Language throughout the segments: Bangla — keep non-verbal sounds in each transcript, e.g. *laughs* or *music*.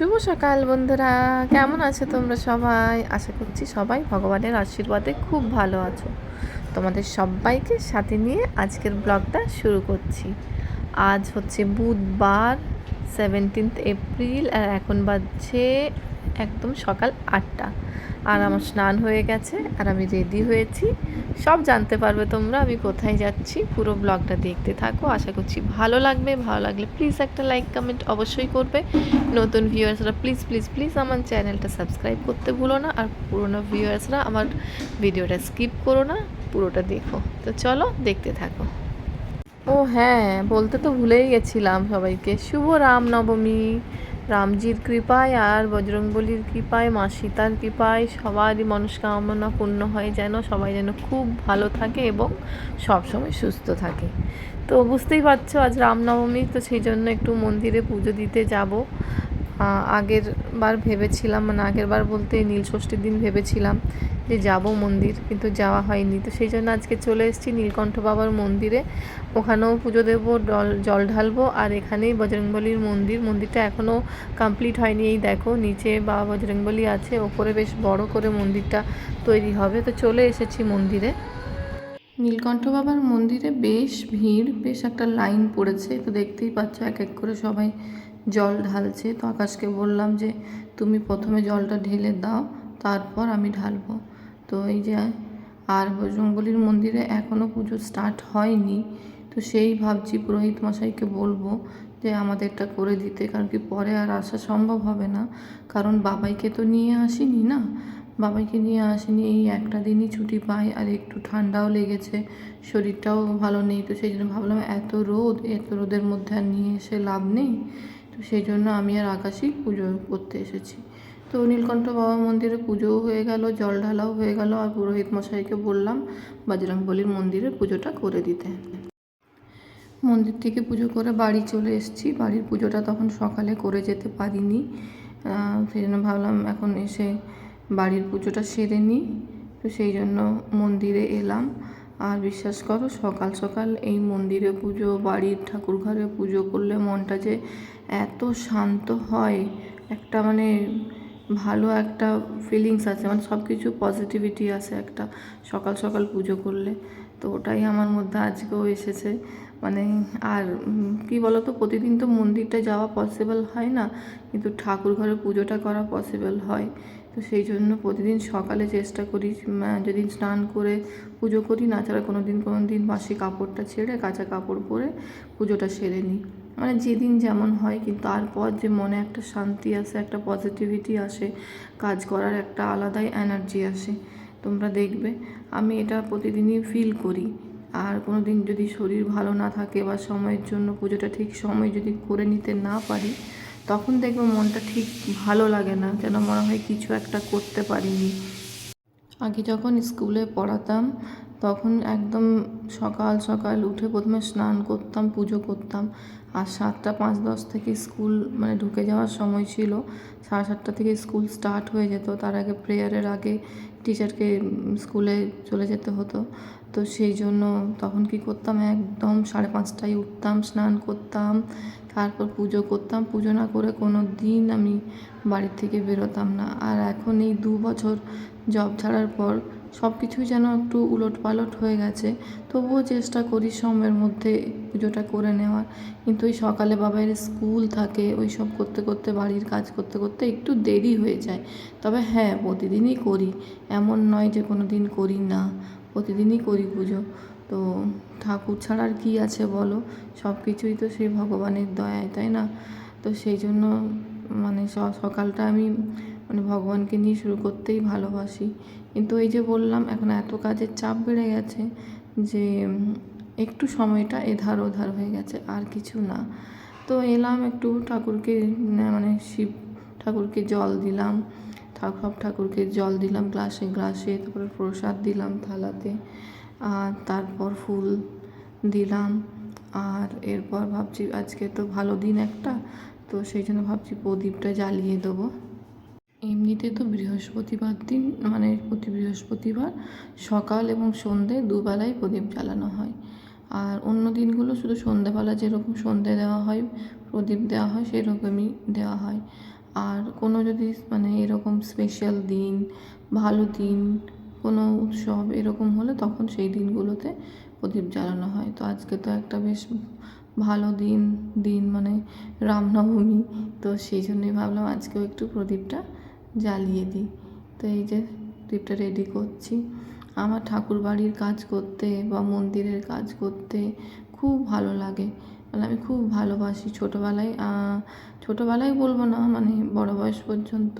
শুভ সকাল বন্ধুরা। কেমন আছো তোমরা সবাই? আশা করছি সবাই ভগবানের আশীর্বাদে খুব ভালো আছো। তোমাদের সবাইকে সাথে নিয়ে আজকের ব্লগটা শুরু করছি। আজ হচ্ছে বুধবার সেভেন্টিন্থ এপ্রিল আর এখন বাজছে একদম সকাল আটটা। আর আমার স্নান হয়ে গেছে, আর আমি রেডি হয়েছি। সব জানতে পারবে তোমরা আমি কোথায় যাচ্ছি। পুরো ব্লগটা দেখতে থাকো। আশা করছি ভালো লাগবে। ভালো লাগলে প্লিজ একটা লাইক কমেন্ট অবশ্যই করবে। নতুন ভিউয়ার্সরা প্লিজ প্লিজ প্লিজ আমার চ্যানেলটা সাবস্ক্রাইব করতে ভুলো না। আর পুরোনো ভিউয়ার্সরা আমার ভিডিওটা স্কিপ করো না। পুরোটা দেখো। তো চলো দেখতে থাকো। ও হ্যাঁ বলতে তো ভুলেই গেছিলাম সবাইকে। শুভ রামনবমী। রামজির কৃপায় আর বজরংবলির কৃপায়, মা সীতার কৃপায় সবারই মনস্কামনা পূর্ণ হয় যেন সবাই যেন খুব ভালো থাকে এবং সব সময় সুস্থ থাকে। তো বুঝতেই পারছ আজ রামনবমী, তো সেই জন্য একটু মন্দিরে পুজো দিতে যাব। আগের বার ভেবেছিলাম মানে আগের বার বলতে নীল ষষ্ঠীর দিন ভেবেছিলাম যে যাব মন্দির, কিন্তু যাওয়া হয়নি। তো সেই জন্য আজকে চলে এসেছি নীলকণ্ঠ বাবার মন্দিরে। ওখানেও পুজো দেবো জল জল ঢালবো, আর এখানেই বজরংবলির মন্দির। মন্দিরটা এখনও কমপ্লিট হয়নি, এই দেখো, নিচে বাবা বজরংবলী আছে, ওপরে বেশ বড় করে মন্দিরটা তৈরি হবে। তো চলে এসেছি মন্দিরে। নীলকণ্ঠ বাবার মন্দিরে বেশ ভিড়, বেশ একটা লাইন পড়েছে, তো দেখতেই পাচ্ছ এক এক করে সবাই জল ঢালছে তো আকাশকে বললাম যে, তুমি প্রথমে জলটা ঢেলে দাও, তারপর আমি ঢালবো। তো এই যে আর বজরংবলির মন্দিরে এখনও পুজো স্টার্ট হয়নি, তো সেই ভাবছি পুরোহিত মশাইকে বলব যে, আমাদেরটা করে দিতে। কারণ কি পরে আর আসা সম্ভব হবে না। কারণ বাবাইকে তো নিয়ে আসিনি না? বাবাইকে নিয়ে আসিনি, এই একটা দিনই ছুটি পাই আর একটু ঠান্ডাও লেগেছে, শরীরটাও ভালো নেই। তো সেই জন্য ভাবলাম এত রোদ, এত রোদের মধ্যে আর নিয়ে এসে লাভ নেই। সেই জন্য আমি আর আকাশই পুজো করতে এসেছি। তো নীলকণ্ঠ বাবা মন্দিরে পুজোও হয়ে গেল, জল ঢালাও হয়ে গেল আর পুরোহিত মশাইকে বললাম বজরংবলির মন্দিরে পুজোটা করে দিতে। মন্দির থেকে পুজো করে বাড়ি চলে এসেছি। বাড়ির পুজোটা তখন সকালে করে যেতে পারিনি। সেই জন্য ভাবলাম এখন এসে বাড়ির পুজোটা সেরে নিই। তো সেই জন্য মন্দিরে এলাম। আর বিশ্বাস করো, সকাল সকাল এই মন্দিরে পুজো, বাড়ির ঠাকুর ঘরে পুজো করলে মনটা যে এত শান্ত হয়, একটা মানে ভালো একটা ফিলিংস আছে মানে সব কিছু পজিটিভিটি আছে একটা, সকাল সকাল পুজো করলে। তো ওটাই আমার মধ্যে আজকেও এসেছে। মানে আর কি বলতো, প্রতিদিন তো মন্দিরটা যাওয়া পসিবল হয় না, কিন্তু ঠাকুর ঘরে পুজোটা করা পসিবল হয়। তো সেই জন্য প্রতিদিন সকালে চেষ্টা করি যদি স্নান করে পুজো করি, না ছাড়া কোনো দিন কোনো দিন বাসি কাপড়টা ছেড়ে কাঁচা কাপড় পরে পুজোটা সেরে নিই। মানে যেদিন যেমন হয় কিন্তু তারপর যে মনে একটা শান্তি আসে, একটা পজিটিভিটি আসে, কাজ করার একটা আলাদাই এনার্জি আসে। তোমরা দেখবে, আমি এটা প্রতিদিনই ফিল করি। আর কোনো দিন যদি শরীর ভালো না থাকে বা সময়ের জন্য পুজোটা ঠিক সময় যদি করে নিতে না পারি, তখন দেখবে মনটা ঠিক ভালো লাগে না, যেন মনে হয় কিছু একটা করতে পারিনি। আগে যখন স্কুলে পড়াতাম তখন একদম সকাল সকাল উঠে প্রথমে স্নান করতাম, পুজো করতাম। আর সাতটা পাঁচ দশ থেকে স্কুল মানে ঢুকে যাওয়ার সময় ছিল, সাড়ে সাতটা থেকে স্কুল স্টার্ট হয়ে যেত। তার আগে প্রেয়ারের আগে টিচারকে স্কুলে চলে যেতে হতো। তো সেই জন্য তখন কি করতাম, একদম সাড়ে পাঁচটায় উঠতাম, স্নান করতাম, তারপর পুজো করতাম। পুজো না করে কোনো দিন আমি বাড়ির থেকে বেরোতাম না। আর এখন এই দু বছর জব ছাড়ার পর সব কিছুই যেন একটু উলট পালট হয়ে গেছে। তবুও চেষ্টা করি সময়ের মধ্যে পুজোটা করে নেওয়ার। কিন্তু ওই সকালে বাবার স্কুল থাকে, ওই সব করতে করতে, বাড়ির কাজ করতে করতে একটু দেরি হয়ে যায়। তবে হ্যাঁ প্রতিদিনই করি। এমন নয় যে কোনো দিন করি না। প্রতিদিনই করি পুজো। তো ঠাকুর ছাড়া আর কী আছে বলো? সব কিছুই তো সেই ভগবানের দয়ায়, তাই না? তো সেই জন্য মানে সকালটা আমি মানে ভগবানকে নিয়ে শুরু করতেই ভালোবাসি। কিন্তু এই যে বললাম, এখন এত কাজের চাপ বেড়ে গেছে যে একটু সময়টা এধার ওধার হয়ে গেছে, আর কিছু না। তো এলাম একটু ঠাকুরকে মানে শিব ঠাকুরকে জল দিলাম সব ঠাকুরকে জল দিলাম গ্লাসে গ্লাসে, তারপরে প্রসাদ দিলাম থালাতে, আর তারপর ফুল দিলাম, আর এরপর ভাবছি আজকে তো ভালো দিন একটা, তো সেই জন্য ভাবছি প্রদীপটা জ্বালিয়ে দেবো। এমনিতে তো বৃহস্পতিবার দিন মানে প্রতি বৃহস্পতিবার সকাল এবং সন্ধে দুবেলায় প্রদীপ জ্বালানো হয়। আর অন্য দিনগুলো শুধু সন্ধেবেলা যেরকম সন্ধে দেওয়া হয়, প্রদীপ দেওয়া হয়, সেরকমই দেওয়া হয়। আর কোনো যদি মানে এরকম স্পেশাল দিন, ভালো দিন, কোনো উৎসব এরকম হলে তখন সেই দিনগুলোতে প্রদীপ জ্বালানো হয়। তো আজকে তো একটা বেশ ভালো দিন দিন মানে রামনবমী, তো সেই জন্যই ভাবলাম আজকেও একটু প্রদীপটা জ্বালিয়ে দিই। তো এই যে প্রদীপটা রেডি করছি। আমার ঠাকুর বাড়ির কাজ করতে বা মন্দিরের কাজ করতে খুব ভালো লাগে। মানে আমি খুব ভালোবাসি ছোটোবেলায় ছোটোবেলায় বলব না মানে বড় বয়স পর্যন্ত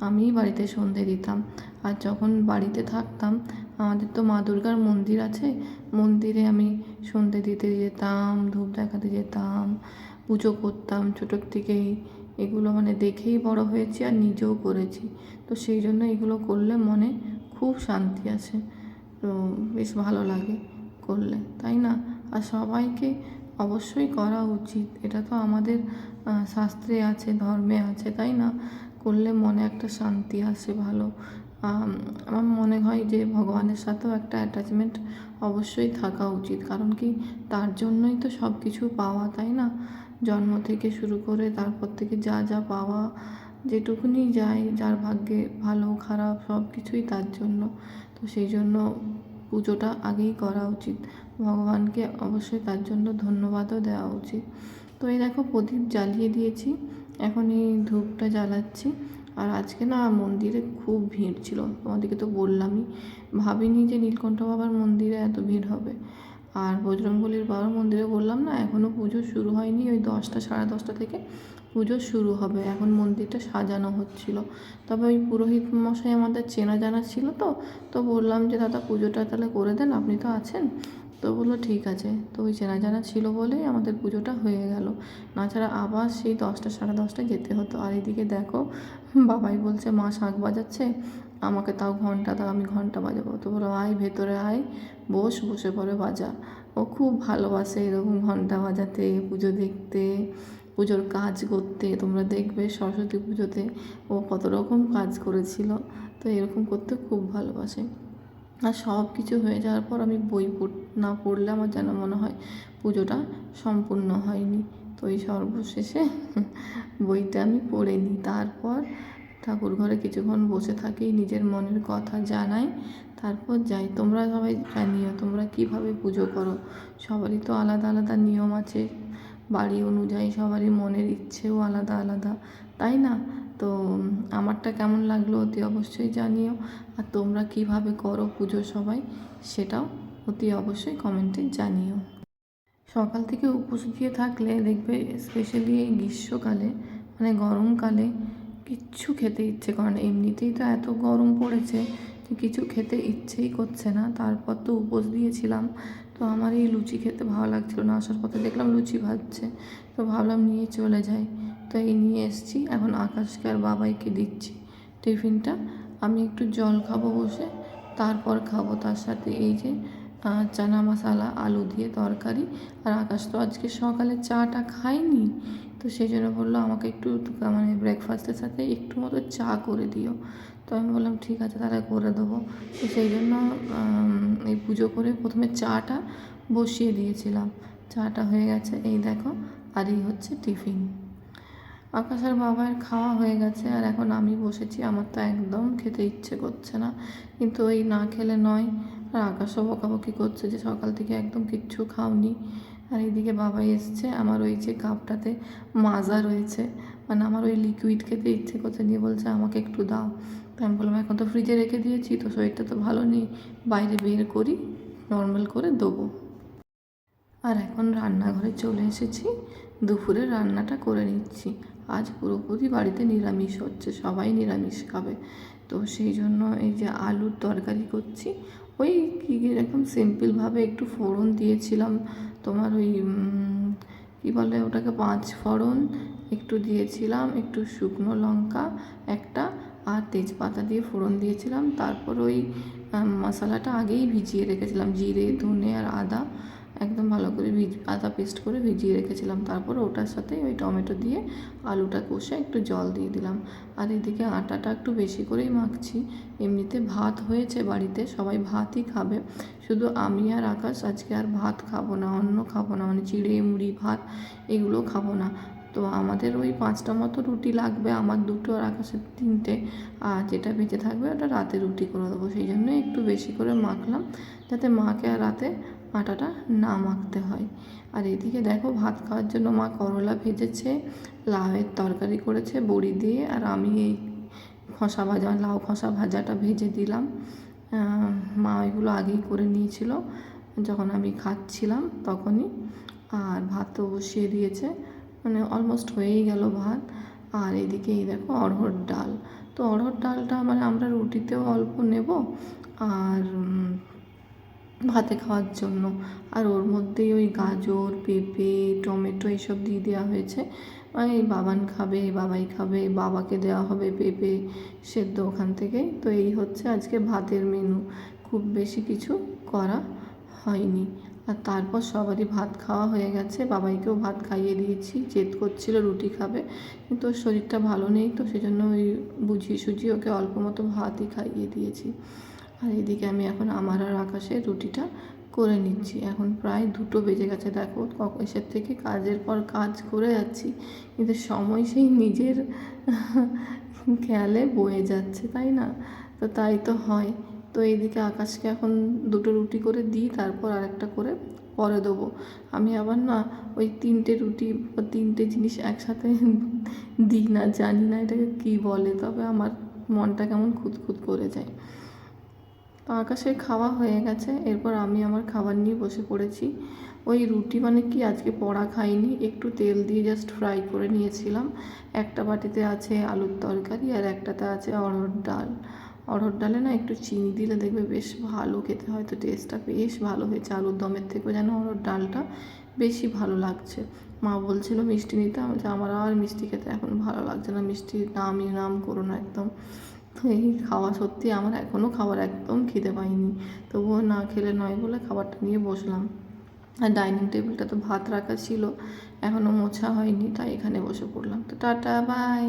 আমিই বাড়িতে সন্ধে দিতাম। আর যখন বাড়িতে থাকতাম, আমাদের তো মা দুর্গার মন্দির আছে, মন্দিরে আমি সন্ধে দিতে যেতাম, ধূপ দেখাতে যেতাম, পুজো করতাম, ছোটোর থেকেই এগুলো মানে দেখেই বড় হয়েছি আর নিজেও করেছি। তো সেই জন্য এগুলো করলে মনে খুব শান্তি আছে। তো বেশ ভালো লাগে করলে, তাই না? আর সবাইকে অবশ্যই করা উচিত। এটা তো আমাদের শাস্ত্রে আছে, ধর্মে আছে, তাই না? করলে মনে একটা শান্তি আসে ভালো। আমার মনে হয় যে ভগবানের সাথেও একটা অ্যাটাচমেন্ট অবশ্যই থাকা উচিত। কারণ কি? তার জন্যই তো সব কিছু পাওয়া, তাই না? জন্ম থেকে শুরু করে তারপর থেকে যা যা পাওয়া যেটুকুনি যায়, যার ভাগ্যে ভালো, খারাপ সব কিছুই তার জন্য। তো সেই জন্য পুজোটা আগেই করা উচিত। ভগবানকে অবশ্যই তার জন্য ধন্যবাদও দেওয়া উচিত। তো এই দেখো প্রদীপ জ্বালিয়ে দিয়েছি, এখন এই ধূপটা জ্বালাচ্ছি। আর আজকে না মন্দিরে খুব ভিড় ছিল, তোমাদেরকে তো বললামই। ভাবিনি যে নীলকণ্ঠ বাবার মন্দিরে এত ভিড় হবে। আর বজরঙ্গলির বাবার মন্দিরে বললাম না এখনও পুজো শুরু হয়নি, ওই দশটা, সাড়ে দশটা থেকে পুজো শুরু হবে। এখন মন্দিরটা সাজানো হচ্ছিল। তবে ওই পুরোহিত মশাই আমাদের চেনা জানা ছিল তো তো বললাম যে, দাদা, পুজোটা তাহলে করে দেন, আপনি তো আছেন। তো বলল, ঠিক আছে। তো ওই চেনা জানা ছিল বলেই আমাদের পুজোটা হয়ে গেল। নাছাড়া আবার সেই দশটা, সাড়ে দশটায় যেতে হতো। আর এদিকে দেখো, বাবাই বলছে, মা শাঁখ বাজাচ্ছে, আমাকে তাও ঘণ্টা দাও, আমি ঘণ্টা বাজাবো। তো বলো আয় ভেতরে আয়, বস, বসে পরে বাজা। ও খুব ভালোবাসে এরকম ঘণ্টা বাজাতে, পুজো দেখতে, পুজোর কাজ করতে। তোমরা দেখবে সরস্বতী পুজোতে ও কত রকম কাজ করেছিল। তো এরকম করতে খুব ভালোবাসে। আর সব কিছু হয়ে যাওয়ার পর আমি বই পড়, না পড়লে আমার যেন মনে হয় পুজোটা সম্পূর্ণ হয়নি। তো এই সর্বশেষে *laughs* বইটা আমি পড়ে নিই। তারপর ঠাকুর ঘরে কিছুক্ষণ বসে থাকি, নিজের মনের কথা জানাই, তারপর যাই। তোমরা সবাই জানিও, তোমরা কীভাবে পুজো করো? সবারই তো আলাদা আলাদা নিয়ম আছে। বাড়ি অনুযায়ী সবারই মনের ইচ্ছেও আলাদা আলাদা। তাই না? তো আমারটা কেমন লাগল অতি অবশ্যই জানিও। আর তোমরা কীভাবে করো পুজো সবাই সেটাও অতি অবশ্যই কমেন্টে জানিও। সকাল থেকে উপোস দিয়ে থাকলে দেখবে স্পেশালি এই গ্রীষ্মকালে মানে গরমকালে কিচ্ছু খেতে ইচ্ছে করে না। এমনিতেই তো এত গরম পড়েছে যে কিছু খেতে ইচ্ছেই করছে না। তারপর তো উপোস দিয়েছিলাম, তো আমার এই লুচি খেতে ভালো লাগছিল না। আসার পথে দেখলাম লুচি ভাজছে, তো ভাবলাম নিয়ে চলে যাই। তো এই নিয়ে এসেছি। এখন আকাশকে আর বাবাইকে দিচ্ছি টিফিনটা। আমি একটু জল খাব বসে, তারপর খাব তার সাথে এই যে চানা মশালা, আলু দিয়ে তরকারি। আর আকাশ তো আজকে সকালে চাটা খায়নি, তো সেই জন্য বলল আমাকে একটু মানে ব্রেকফাস্টের সাথে একটু মতো চা করে দিও। তো আমি বললাম, ঠিক আছে, তাহলে করে দেবো। তো সেই জন্য এই পুজো করে প্রথমে চাটা বসিয়ে দিয়েছিলাম। চাটা হয়ে গেছে, এই দেখো, আর এই হচ্ছে টিফিন। আকাশের বাবার খাওয়া হয়ে গেছে আর এখন আমি বসেছি, আমার তো একদম খেতে ইচ্ছে করছে না। কিন্তু ওই না খেলে নয়। আর আকাশও বকাবকি করছে যে সকাল থেকে একদম কিচ্ছু খাওনি। আর এইদিকে বাবাই এসছে আমার ওই যে কাপটাতে মাজা রয়েছে। মানে আমার ওই লিকুইড খেতে ইচ্ছে করছে, নিয়ে বলছে আমাকে একটু দাও। আমি বললাম, এখন তো ফ্রিজে রেখে দিয়েছি, তো শরীরটা তো ভালো নেই। বাইরে বের করি নর্মাল করে দেবো। আর এখন রান্নাঘরে চলে এসেছি দুপুরে রান্নাটা করে নিচ্ছি। আজ পুরোপুরি বাড়িতে নিরামিষ হচ্ছে, সবাই নিরামিষ খাবে। তো সেই জন্য এই যে আলুর তরকারি করছি, ওই কী এরকম সিম্পলভাবে একটু ফোড়ন দিয়েছিলাম। তোমার ওই কী বলে ওটাকে, পাঁচ ফোড়ন একটু দিয়েছিলাম, একটু শুকনো লঙ্কা একটা আর তেজপাতা দিয়ে ফোড়ন দিয়েছিলাম। তারপর ওই মশলাটা আগেই ভিজিয়ে রেখেছিলাম, জিরে, ধনে আর আদা। একদম ভালো করে ভিজ আদা পেস্ট করে ভিজিয়ে রেখেছিলাম। তারপর ওটার সাথে ওই টমেটো দিয়ে আলুটা কষে একটু জল দিয়ে দিলাম। আর এদিকে আটাটা একটু বেশি করেই মাখছি। এমনিতে ভাত হয়েছে বাড়িতে, সবাই ভাতই খাবে। শুধু আমি আর আকাশ আজকে আর ভাত খাব না অন্য খাব না মানে চিড়ে, মুড়ি, ভাত এগুলো খাব না। তো আমাদের ওই পাঁচটা মতো রুটি লাগবে, আমার দুটো আর আকাশের তিনটে। আর যেটা বেঁচে থাকবে ওটা রাতে রুটি করে দেবো। সেই জন্য একটু বেশি করে মাখলাম, যাতে মাকে আর রাতে আটাটা না মাখতে হয়। আর এদিকে দেখো ভাত খাওয়ার জন্য মা করলা ভেজেছে, লাউয়ের তরকারি করেছে, বড়ি দিয়ে, আর আমি এই খসা ভাজা, লাউ খসা ভাজাটা ভেজে দিলাম। মা এগুলো আগেই করে নিয়েছিল, যখন আমি খাচ্ছিলাম তখনই। আর ভাত তো বসিয়ে দিয়েছে মানে অলমোস্ট হয়েই গেল ভাত। আর এদিকে এই দেখো অড়হর ডাল। তো অড়হর ডালটা মানে আমরা রুটিতেও অল্প নেব, আর ভাতে খাওয়ার জন্য। আর ওর মধ্যেই ওই গাজর, পেঁপে, টমেটো এইসব দিয়ে দেওয়া হয়েছে। মানে বাবান খাবে বাবাই খাবে বাবাকে দেওয়া হবে পেঁপে সেদ্ধ ওখান থেকে। তো এই হচ্ছে আজকে ভাতের মেনু খুব বেশি কিছু করা হয়নি। আর তারপর সবারই ভাত খাওয়া হয়ে গেছে। বাবাইকেও ভাত খাইয়ে দিয়েছি। জেদ করছিল রুটি খাবে। কিন্তু ওর শরীরটা ভালো নেই, তো সেজন্য ওই বুঝিয়ে সুঝিয়ে ওকে অল্প মতো ভাতই খাইয়ে দিয়েছি। আর এদিকে আমি এখন আমার আর আকাশে রুটিটা করে নিচ্ছি। এখন প্রায় দুটো বেজে গেছে। দেখো এসের থেকে কাজের পর কাজ করে যাচ্ছি, কিন্তু সময় সেই নিজের খেয়ালে বয়ে যাচ্ছে, তাই না? তো তাই তো হয়। তো এইদিকে আকাশকে এখন দুটো রুটি করে দিই, তারপর আরেকটা করে পরে দেবো। আমি আবার না ওই তিনটে রুটি বা তিনটে জিনিস একসাথে দিই না, জানি না এটাকে কী বলে, তবে আমার মনটা কেমন খুঁতখুত করে যায়। তো আকাশের খাওয়া হয়ে গেছে। এরপর আমি আমার খাবার নিয়ে বসে পড়েছি। ওই রুটি মানে কি? আজকে পড়া খাইনি। একটু তেল দিয়ে জাস্ট ফ্রাই করে নিয়েছিলাম। একটা বাটিতে আছে আলুর তরকারি আর একটাতে আছে অড়হর ডাল। অড়হর ডালে না একটু চিনি দিলে দেখবে বেশ ভালো খেতে হয়তো টেস্টটা বেশ ভালো হয়েছে। আলুর দমের থেকেও যেন অড়হর ডালটা বেশি ভালো লাগছে। মা বলছিল, মিষ্টি নিতে? আমি আমার আর মিষ্টি খেতে এখন ভালো লাগছে না। মিষ্টি নামই নাম করো না একদম। তো এই খাওয়া সত্যি আমার এখনও খাবার একদম খেতে পাইনি। তবুও না খেলে নয় বলে খাবারটা নিয়ে বসলাম। আর ডাইনিং টেবিলটা তো ভাত রাখা ছিল এখনও মোছা হয়নি, তাই এখানে বসে পড়লাম। তো টাটা, বাই।